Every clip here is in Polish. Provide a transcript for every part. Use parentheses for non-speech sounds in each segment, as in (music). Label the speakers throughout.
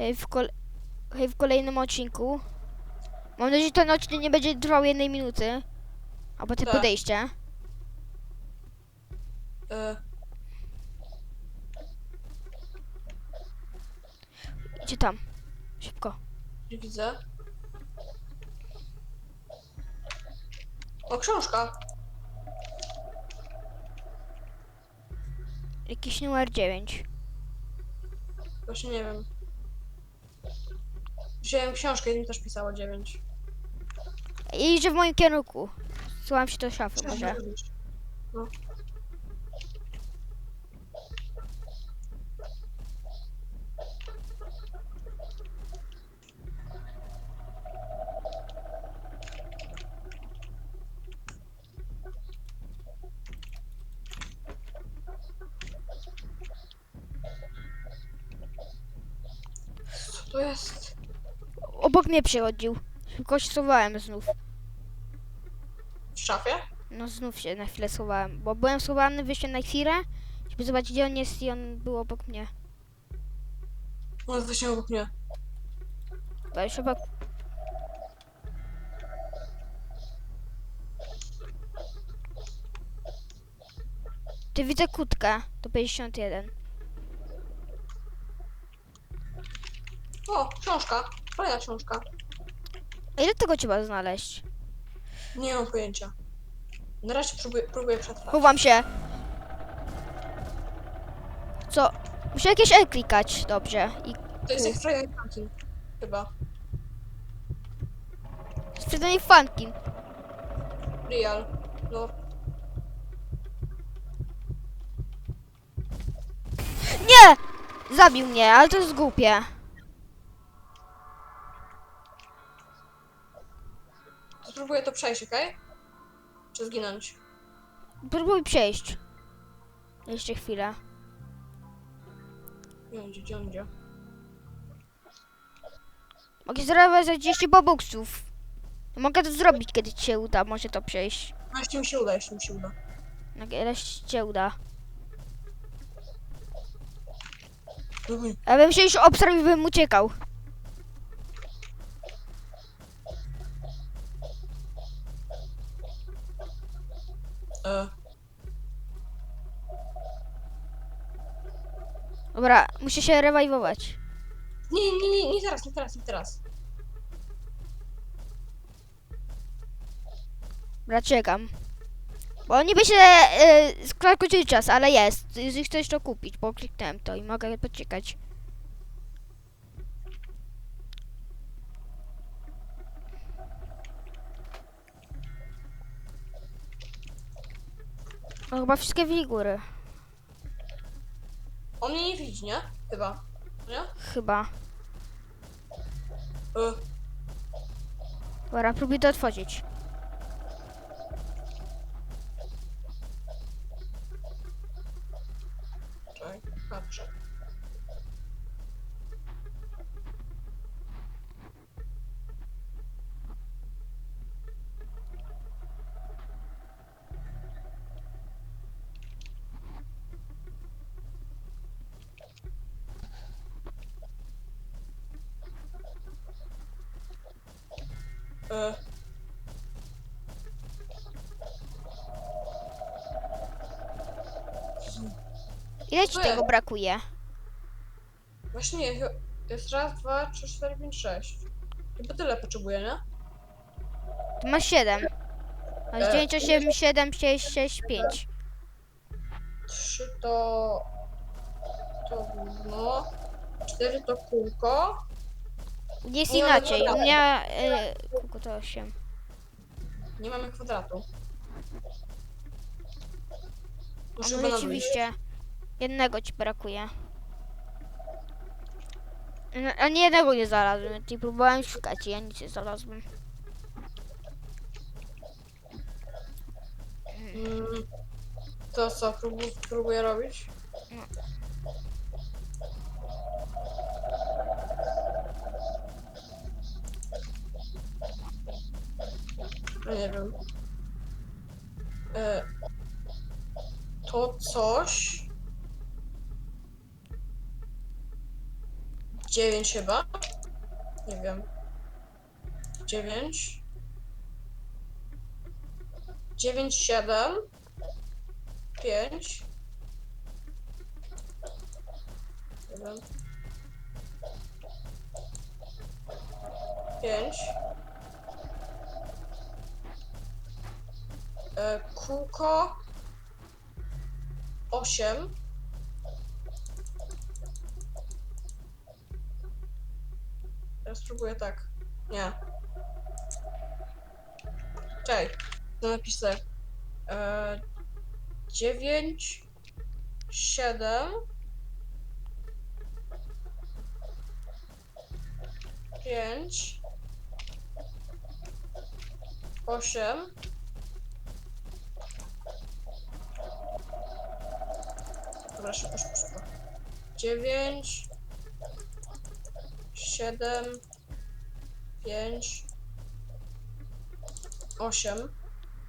Speaker 1: Hej w, kol- w kolejnym odcinku. Mam nadzieję, że ten odcinek nie będzie trwał jednej minuty. Albo te
Speaker 2: Tak.
Speaker 1: podejście.
Speaker 2: E,
Speaker 1: Idźcie tam. Szybko.
Speaker 2: nie widzę. O, książka.
Speaker 1: Jakiś numer 9.
Speaker 2: Właśnie nie wiem. Wziąłem książkę i mi też pisało 9.
Speaker 1: I idzie w moim kierunku. Słucham się do szafy może.
Speaker 2: No. Co to jest?
Speaker 1: Obok mnie przychodził. Szybko się schowałem znów.
Speaker 2: W szafie?
Speaker 1: No znów się na chwilę schowałem. Bo byłem schowany, wyszedłem na chwilę. Żeby zobaczyć gdzie on jest i on był obok mnie.
Speaker 2: On jest właśnie obok mnie.
Speaker 1: Bo już obok... Ty widzę kutkę. To 51.
Speaker 2: O, książka. Kolejna książka.
Speaker 1: A ile tego trzeba znaleźć?
Speaker 2: Nie mam pojęcia. Na razie próbuję, próbuję przetrwać.
Speaker 1: Chowam się. Co? Muszę jakieś E klikać. Dobrze. I
Speaker 2: To jest jak Friday Pumpkin. Chyba.
Speaker 1: sprzedanie fankin.
Speaker 2: Real. No.
Speaker 1: Nie! Zabił mnie, ale to jest głupie.
Speaker 2: Spróbuję to przejść, okej? Czy zginąć?
Speaker 1: Próbuj przejść. Jeszcze chwilę.
Speaker 2: On idzie?
Speaker 1: Mogę zarabiać za 30 bobuksów. Mogę to zrobić, kiedy ci się uda. Może to przejść.
Speaker 2: No jeśli mi się uda, jeśli mi się uda.
Speaker 1: No, Kiedy ci się uda. Ja bym się już obsrał i bym uciekał.
Speaker 2: E,
Speaker 1: Dobra, muszę się rewajwować.
Speaker 2: nie, nie, nie, nie teraz, nie teraz, nie teraz.
Speaker 1: Dobra, czekam. Bo niby się yy, czas, ale jest. Jeżeli chcesz to kupić, bo kliknąłem to i mogę poczekać. No chyba wszystkie figury.
Speaker 2: On mnie nie widzi, nie? Chyba. Nie?
Speaker 1: Chyba.
Speaker 2: E,
Speaker 1: Dobra, próbuję to otworzyć.
Speaker 2: czekaj, patrzę. E,
Speaker 1: Ile ci tego brakuje?
Speaker 2: właśnie jest raz, dwa, trzy, cztery, pięć, sześć. Chyba tyle potrzebuję, nie?
Speaker 1: Tu masz 7. Masz
Speaker 2: E,
Speaker 1: 9, 8, 7, 6, 6, 5.
Speaker 2: Trzy to... To gówno. Cztery to kółko.
Speaker 1: Jest
Speaker 2: Nie mamy
Speaker 1: inaczej. U
Speaker 2: kwadratu.
Speaker 1: mnie y, kółko to 8.
Speaker 2: Nie mamy kwadratu. Muszę
Speaker 1: No
Speaker 2: go nadrobić.
Speaker 1: rzeczywiście. Jednego ci brakuje. No, A nie jednego nie znalazłem. Ty próbowałem szukać i ja nic nie znalazłem.
Speaker 2: Mm, to co, próbu, próbuję robić? Nie wiem. E, to coś. 9 chyba. Nie wiem. 9. 9, 7. 5. 1. 5. E, kółko. 8. Ja spróbuję tak. Nie. Czekaj. To napiszę. E, 9, 7, 5, 8, Dobra, szybko, szybko, szybko. 9, 7, 5, 8,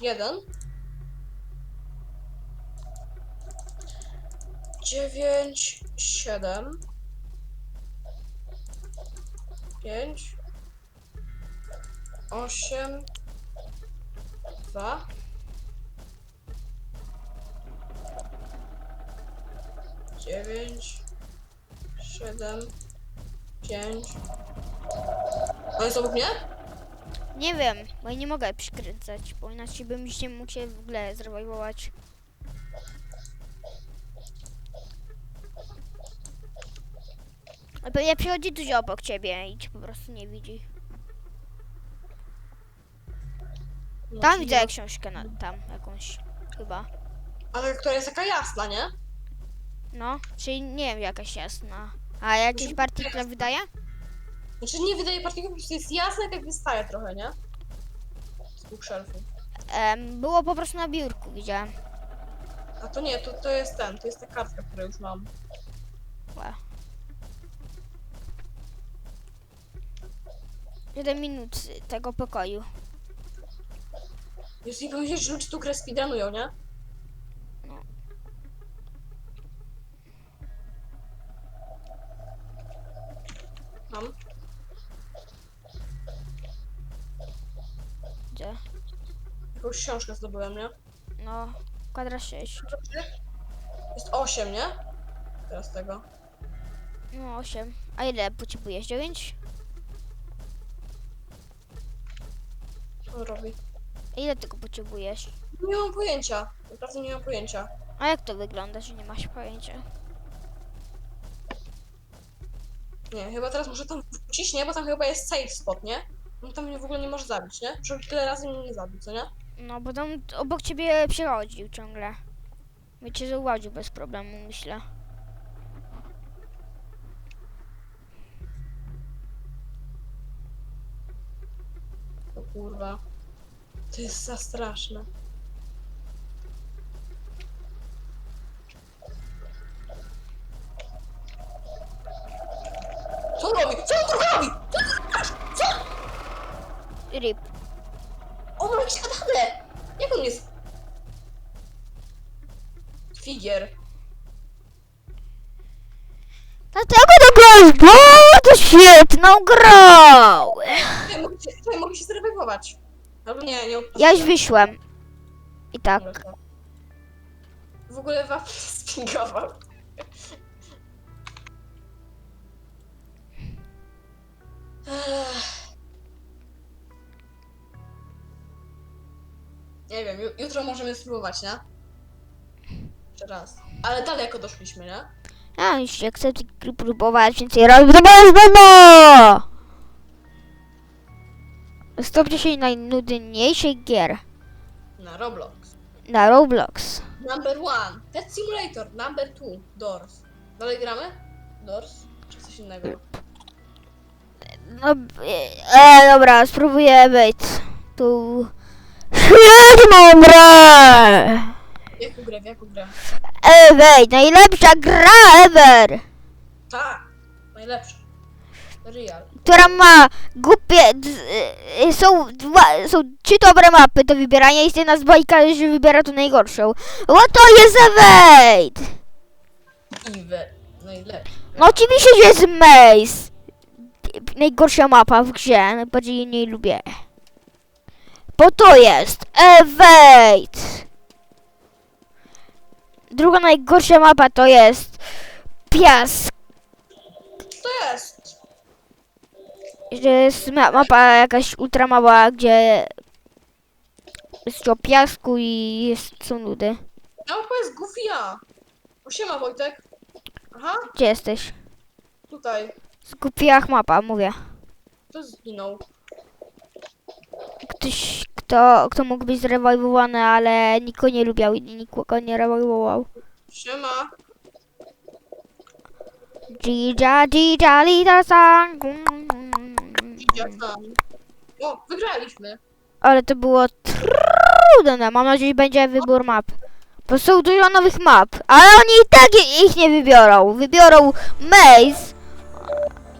Speaker 2: 1, 9, 7, 5, 8, 2, dziewięć, siedem, pięć. On jest obok mnie?
Speaker 1: Nie wiem, bo ja nie mogę przykręcać, bo inaczej bym się mógł się w ogóle zrewajwować. A Pewnie przychodzi dużo obok ciebie i cię po prostu nie widzi.
Speaker 2: No,
Speaker 1: Tam
Speaker 2: czyli-
Speaker 1: widzę książkę na, tam jakąś, chyba.
Speaker 2: Ale która jest taka jasna, nie?
Speaker 1: No, czyli nie wiem, jakaś jasna. A jakieś partikle wydaje?
Speaker 2: Znaczy nie wydaje partików, po prostu jest jasna, jak wystaje trochę, nie? Z dwóch szelfów.
Speaker 1: Em, było po prostu na biurku, widziałem.
Speaker 2: A to nie, to, to jest ten, to jest ta kartka, którą już mam.
Speaker 1: Ła. 7 minut tego pokoju.
Speaker 2: Już nie pomyślisz, że ludzie tu grę speedrunują, nie?
Speaker 1: No.
Speaker 2: Mam.
Speaker 1: Gdzie?
Speaker 2: Jakąś książkę zdobyłem, nie?
Speaker 1: No, kwadrat 6.
Speaker 2: Jest 8, nie? Teraz tego.
Speaker 1: No, 8. A ile potrzebujesz? 9?
Speaker 2: Co on robi?
Speaker 1: Ile tego potrzebujesz?
Speaker 2: Nie mam pojęcia. Naprawdę nie mam pojęcia.
Speaker 1: A jak to wygląda, że nie masz pojęcia?
Speaker 2: Nie, chyba teraz muszę tam wrócić, nie? Bo tam chyba jest safe spot, nie? No tam mnie w ogóle nie może zabić, nie? Przecież tyle razy mnie nie zabił, co nie?
Speaker 1: No, bo tam obok ciebie przechodził ciągle. By cię zauważył bez problemu, myślę.
Speaker 2: O kurwa. To jest za straszne. Co on robi? Co on tu robi? Co?
Speaker 1: Rip.
Speaker 2: On ma jakieś ADHD! Jak on jest? Figier.
Speaker 1: Dlatego to grałeś bardzo świetną grą!
Speaker 2: Ja mogę się, mogę się zrewajwować. Albo nie, nie
Speaker 1: Ja już wyszłem. I tak.
Speaker 2: W ogóle wam spingował. Nie wiem, ju- jutro możemy spróbować, nie? Jeszcze raz. Ale daleko doszliśmy, nie?
Speaker 1: Ja już nie chcę próbować więcej razy. To jest wiadomo! 110 najnudniejszych gier
Speaker 2: Na Roblox.
Speaker 1: na Roblox.
Speaker 2: Number one. Pet Simulator. Number two. Doors. Dalej gramy? Doors? Czy coś innego?
Speaker 1: No, e, dobra, spróbuję być tu świetną grę!
Speaker 2: W jaką grę, w jaką grę?
Speaker 1: E, wejdź, najlepsza gra ever!
Speaker 2: Tak! Najlepsza. Real.
Speaker 1: Która ma głupie, d, e, są dwa, są trzy dobre mapy do wybierania i jedna z bajka, że wybiera tu najgorszą. O to jest Evade!
Speaker 2: Iwe. Najlepsza.
Speaker 1: No oczywiście, że jest Maze! najgorsza mapa w grze, najbardziej jej nie lubię. Bo to jest Evade. Druga najgorsza mapa to jest Piask.
Speaker 2: To jest.
Speaker 1: Że jest ma- mapa jakaś ultra mała, gdzie jest o piasku i jest, są nudy.
Speaker 2: No to jest. O siema Wojtek. Aha,
Speaker 1: Gdzie jesteś?
Speaker 2: tutaj.
Speaker 1: Skupiłach mapa, mówię.
Speaker 2: To zginął.
Speaker 1: Ktoś, kto, kto mógł być zrewolwowany, ale nikt go nie lubiał i nikogo nie rewolwował.
Speaker 2: Siema.
Speaker 1: Dzidza, dzidza, lida sang.
Speaker 2: Idzie tam. O, wygraliśmy.
Speaker 1: Ale to było trudne. Mam nadzieję, że będzie wybór map. Bo są dużo nowych map, ale oni i tak ich nie wybiorą. Wybiorą Maze.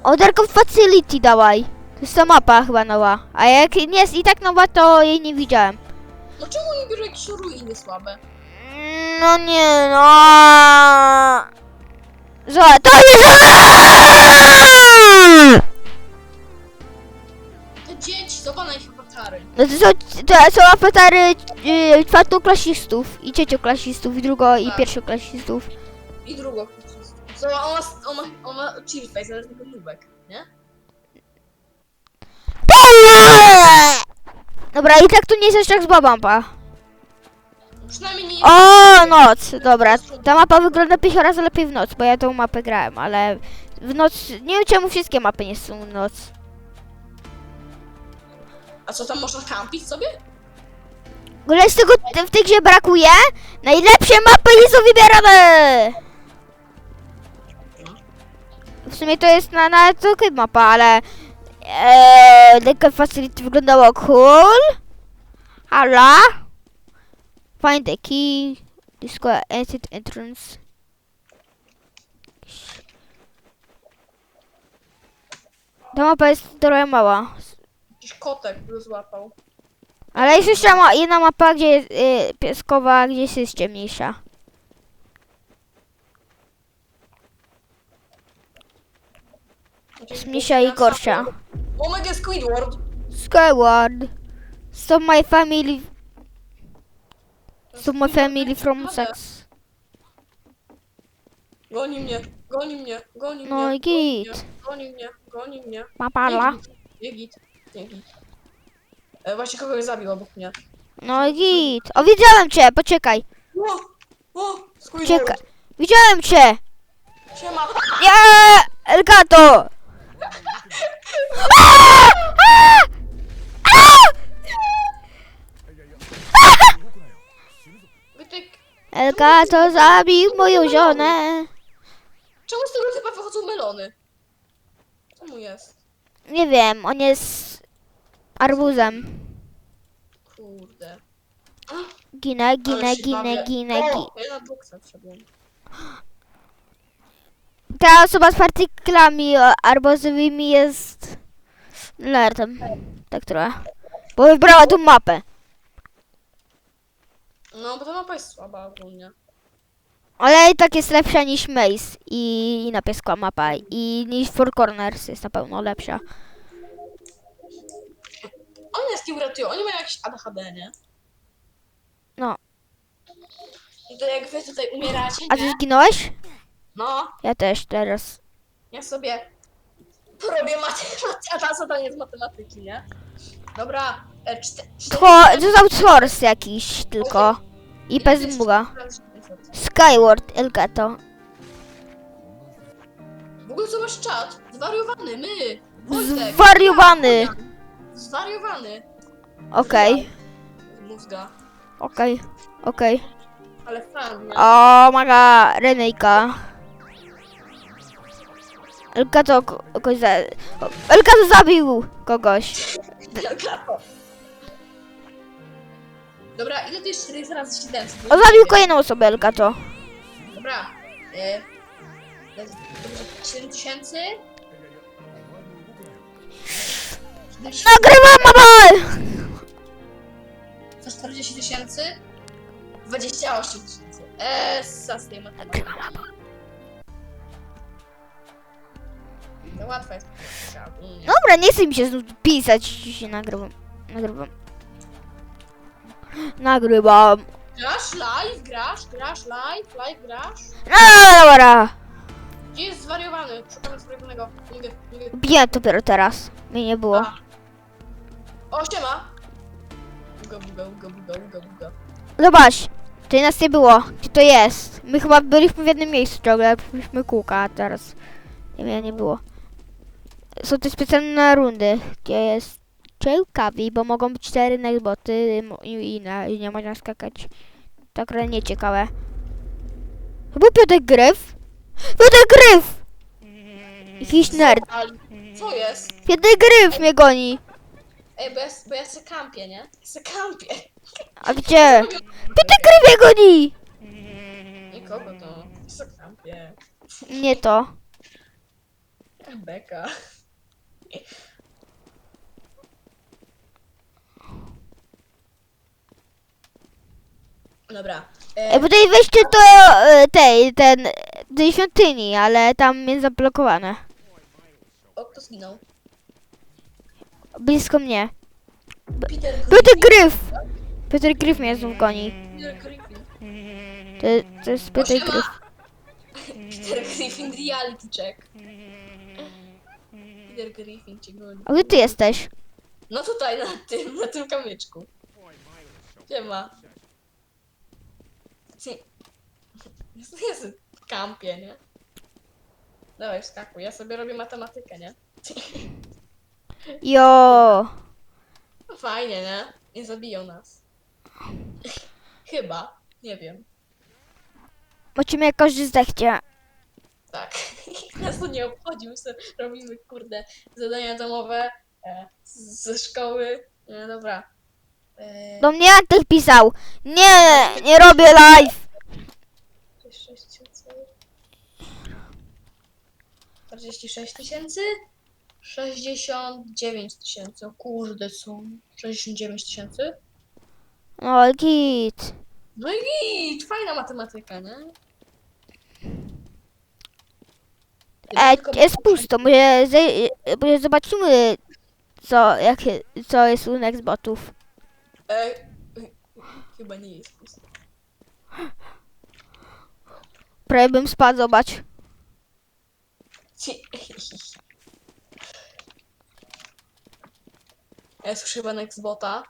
Speaker 1: Oderko Facility dawaj. To jest ta mapa chyba nowa. A jak nie jest i tak nowa, to jej nie widziałem.
Speaker 2: No czemu nie bierze jakieś ruiny słabe?
Speaker 1: No nie no. Zobacz, to jest
Speaker 2: Te dzieci, zobacz na ich awatary.
Speaker 1: No to są, to są awatary yy, czwartoklasistów i trzecioklasistów i drugo i
Speaker 2: Tak.
Speaker 1: pierwszoklasistów.
Speaker 2: I drugą. Zobacz, on ma, on ma, on ma chill face, ale tylko nubek, nie?
Speaker 1: Dobra, i tak tu nie jest jeszcze jak z Babampa.
Speaker 2: Przynajmniej nie
Speaker 1: O, noc, dobra. Ta mapa wygląda pięć razy lepiej w noc, bo ja tą mapę grałem, ale w noc, nie wiem czemu wszystkie mapy nie są w noc.
Speaker 2: A co tam można kampić sobie?
Speaker 1: W ogóle z tego w tej grze brakuje, najlepsze mapy nie są wybierane! W sumie to jest na, na tylko mapa, ale Eee, Deca Facility wyglądało cool. Hala. Find the key. Disco exit entrance. Ta mapa jest trochę mała.
Speaker 2: Jakiś kotek go złapał.
Speaker 1: Ale jest jeszcze ma, jedna mapa, gdzie jest y, pieskowa, gdzie jest jeszcze mniejsza. Jest mniejsza i gorsza.
Speaker 2: O mega Squidward!
Speaker 1: Skyward. Stop my family. Stop my family from sex.
Speaker 2: Goni mnie, goni mnie, goni
Speaker 1: No
Speaker 2: mnie.
Speaker 1: i git.
Speaker 2: Goni mnie, goni mnie.
Speaker 1: Mapala.
Speaker 2: Nie git, nie git, nie git. E, właśnie kogoś zabił obok mnie.
Speaker 1: No i git. O, widziałem cię, poczekaj.
Speaker 2: O! O! Squidward!
Speaker 1: Czekaj. Widziałem cię.
Speaker 2: Siema!
Speaker 1: Ja, Elgato.
Speaker 2: Wytyk!
Speaker 1: Elgato zabił moją żonę.
Speaker 2: Czemu z tego typa wychodzą melony? Co mu jest?
Speaker 1: Nie wiem, on jest arbuzem.
Speaker 2: Kurde.
Speaker 1: Ginę,
Speaker 2: Ale
Speaker 1: ginę,
Speaker 2: się
Speaker 1: ginę,
Speaker 2: bawię.
Speaker 1: ginę, ginę.
Speaker 2: O! Ja na boksa wszedłem.
Speaker 1: Ta osoba z partyklami o, arbuzowymi jest lertem. Tak trochę. Bo wybrała tą mapę.
Speaker 2: No, bo ta mapa jest słaba ogólnie.
Speaker 1: Ale i tak jest lepsza niż Maze i, i na pieskła mapa. I niż Four Corners jest na pewno lepsza.
Speaker 2: Oni nas nie uratują, oni mają jakieś ADHD, nie?
Speaker 1: No.
Speaker 2: I to jak wy tutaj umieracie,
Speaker 1: A ty
Speaker 2: nie?
Speaker 1: zginąłeś?
Speaker 2: No,
Speaker 1: Ja też teraz.
Speaker 2: ja sobie porobię matematykę, a ta zadanie z matematyki, nie? Dobra, e, czte, cztery-
Speaker 1: To, to jakiś tylko. I bez muga. Skyward, Elgato.
Speaker 2: W ogóle zobacz czat, zwariowany, my! Wojtek,
Speaker 1: Zwariowany.
Speaker 2: Zwariowany.
Speaker 1: Okej,
Speaker 2: Mózga,
Speaker 1: okej, okej.
Speaker 2: ale fan, nie?
Speaker 1: O, maga, Renejka. Elgato ko- kogoś za... Elgato zabił kogoś.
Speaker 2: Dobra, ile to jest 4 razy 7?
Speaker 1: O, zabił kolejną osobę Elgato.
Speaker 2: Dobra. E, dobrze, 7 tysięcy?
Speaker 1: Nagrywam, mama!
Speaker 2: 140 tysięcy? 28 tysięcy. Eee, z tej matematyki. Łatwe jest.
Speaker 1: Dobra, nie chcę mi się znów pisać, się nagrywam. Nagrywam. (gasps) Nagrywam.
Speaker 2: Grasz live, grasz, grasz live, live grasz.
Speaker 1: No dobra.
Speaker 2: Gdzie jest zwariowany? Szukamy zwariowanego. Nie wiem.
Speaker 1: Biję dopiero teraz. Mnie nie było.
Speaker 2: A. O, siema! Buga, buga, buga, buga, buga, buga.
Speaker 1: Zobacz. Tutaj nas nie było. Gdzie to jest? My chyba byliśmy w jednym miejscu ciągle. Byliśmy kółka, a teraz nie, nie, nie było. Są te specjalne rundy, gdzie jest ciekawi, bo mogą być cztery nextboty mo- i inne i nie można skakać. To akurat nieciekawe. Chyba Piotr Gryf? Piotr Gryf! Jakiś nerd.
Speaker 2: Co jest?
Speaker 1: Piotr Gryf mnie goni.
Speaker 2: Ej, bo ja, bo ja se kampię, nie? Se kampię.
Speaker 1: A gdzie? Piotr Gryf mnie goni!
Speaker 2: Nikogo to. Se kampię.
Speaker 1: Nie to.
Speaker 2: Beka. Dobra.
Speaker 1: E,
Speaker 2: E,
Speaker 1: bo tutaj wejście to e, tej, ten, tej świątyni, ale tam jest zablokowane.
Speaker 2: o, kto zginął?
Speaker 1: Blisko mnie.
Speaker 2: Peter
Speaker 1: Piotr
Speaker 2: Griffin.
Speaker 1: Gryf! Piotr Gryf mnie znów goni.
Speaker 2: Peter Griffin.
Speaker 1: To, to jest Piotr. Gryf. (laughs)
Speaker 2: Peter Griffin reality check. Peter Griffin cię goni.
Speaker 1: A gdzie ty jesteś?
Speaker 2: No tutaj, na tym, na tym kamyczku. Siema. Ci- Jest, jest w kampie, nie? Dawaj, wskakuj. Ja sobie robię matematykę, nie?
Speaker 1: Jo!
Speaker 2: No Fajnie, nie? Nie zabiją nas. Chyba. Nie wiem.
Speaker 1: Zobaczymy jak każdy zdechcie.
Speaker 2: Tak. (laughs) Nas to nie obchodzi. My sobie robimy, kurde, zadania domowe e, z- ze szkoły. Nie, dobra. E,
Speaker 1: Do mnie Antek pisał. Nie, nie robię live.
Speaker 2: 46 tysięcy. 46 tysięcy? 69 tysięcy. O kurde, są 69 tysięcy.
Speaker 1: No git.
Speaker 2: No i git, fajna matematyka, nie?
Speaker 1: E, jest pusto. Może, może zobaczymy co, jak, co jest u Nextbotów.
Speaker 2: E, chyba nie jest pusto.
Speaker 1: Prawie bym spadł, zobacz.
Speaker 2: Ci- Jest chyba Nextbota.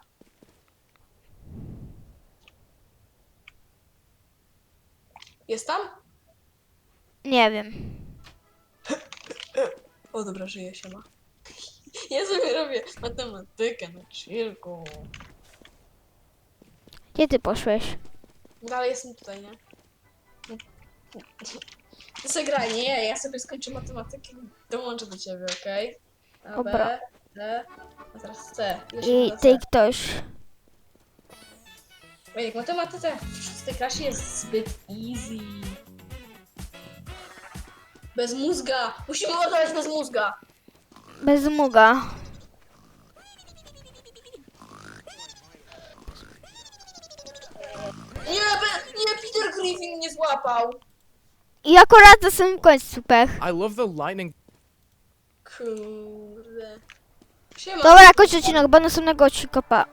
Speaker 2: Jest tam?
Speaker 1: Nie wiem.
Speaker 2: O dobra, żyje się ma. (laughs) Ja sobie robię matematykę na chillku.
Speaker 1: Gdzie ty poszłeś?
Speaker 2: Dalej jestem tutaj, nie? Ty sobie graj, nie? Ja sobie skończę matematykę i dołączę do ciebie, okej? A,
Speaker 1: Dobra.
Speaker 2: B, D, a teraz C. Jeszcze
Speaker 1: I
Speaker 2: na
Speaker 1: ty
Speaker 2: C.
Speaker 1: ktoś.
Speaker 2: Ej, matematyka w tej klasie jest zbyt easy. Bez mózga! Musimy oddawać bez mózga!
Speaker 1: Bez muga.
Speaker 2: Nie, be, nie, Peter Griffin mnie złapał!
Speaker 1: I akurat na samym końcu pech.
Speaker 3: I love the lightning.
Speaker 2: Kurde. Siema.
Speaker 1: Dobra, kończę odcinek, bo następnego odcinka pa.